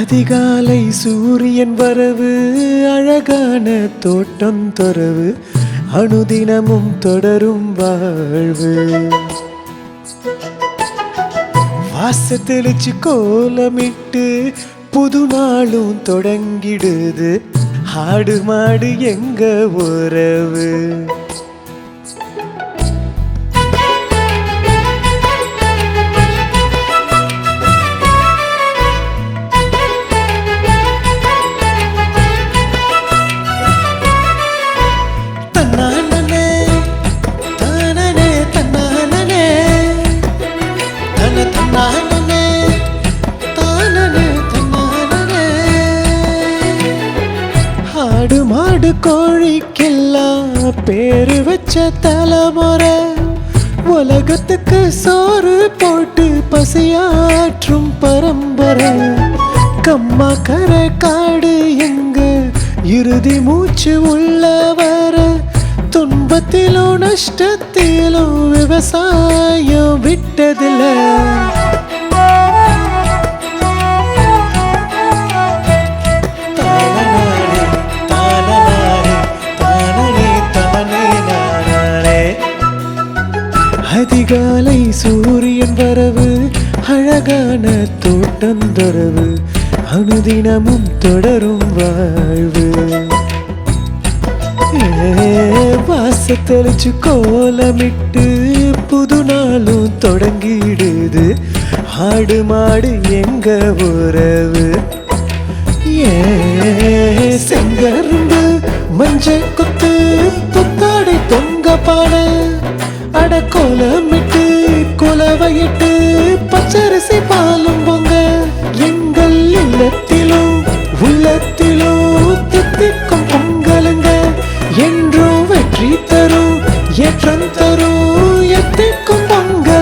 அதிகாலை சூரியன் வரவு அழகான தோட்டம் தொரவு அணுதினமும் தொடரும் வாழ்வு. வாச தெளிச்சு கோலமிட்டு புது நாளும் தொடங்கிடுது ஆடு மாடு எங்க உறவு? ஆடு கோழிக்கெல்லாம் பேரு வச்ச தலைமுறை. உலகத்துக்கு சோறு போட்டு பசியாற்றும் பரம்பரை. கம்மா கரை காடு எங்க இறுதி மூச்சு உள்ளவர. துன்பத்திலும் நஷ்டத்திலும் விவசாயம் விட்டதில்லை. அதிகாலை சூரியன் வரவு அழகான தோட்டந்தொரவு அனுதினமும் தொடரும் வாழ்வு. வாசத்தெளிச்சு கோலமிட்டு புது நாளும் தொடங்கிடுது ஆடு மாடு எங்க உறவு? ஏ செங்கரும்பு மஞ்ச கொத்து புத்தாடை தொங்க பாட. அடக்கோலமிட்டு குலவையிட்டு பச்சரிசி பாலும் பொங்க. எங்கள் இல்லத்திலோ உள்ளத்திலோ தித்திக்கும் பொங்கலுங்க. என்றோ வெற்றி தரும் ஏற்றம் தரும் எத்திக்கும் Pongal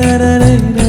na na na na.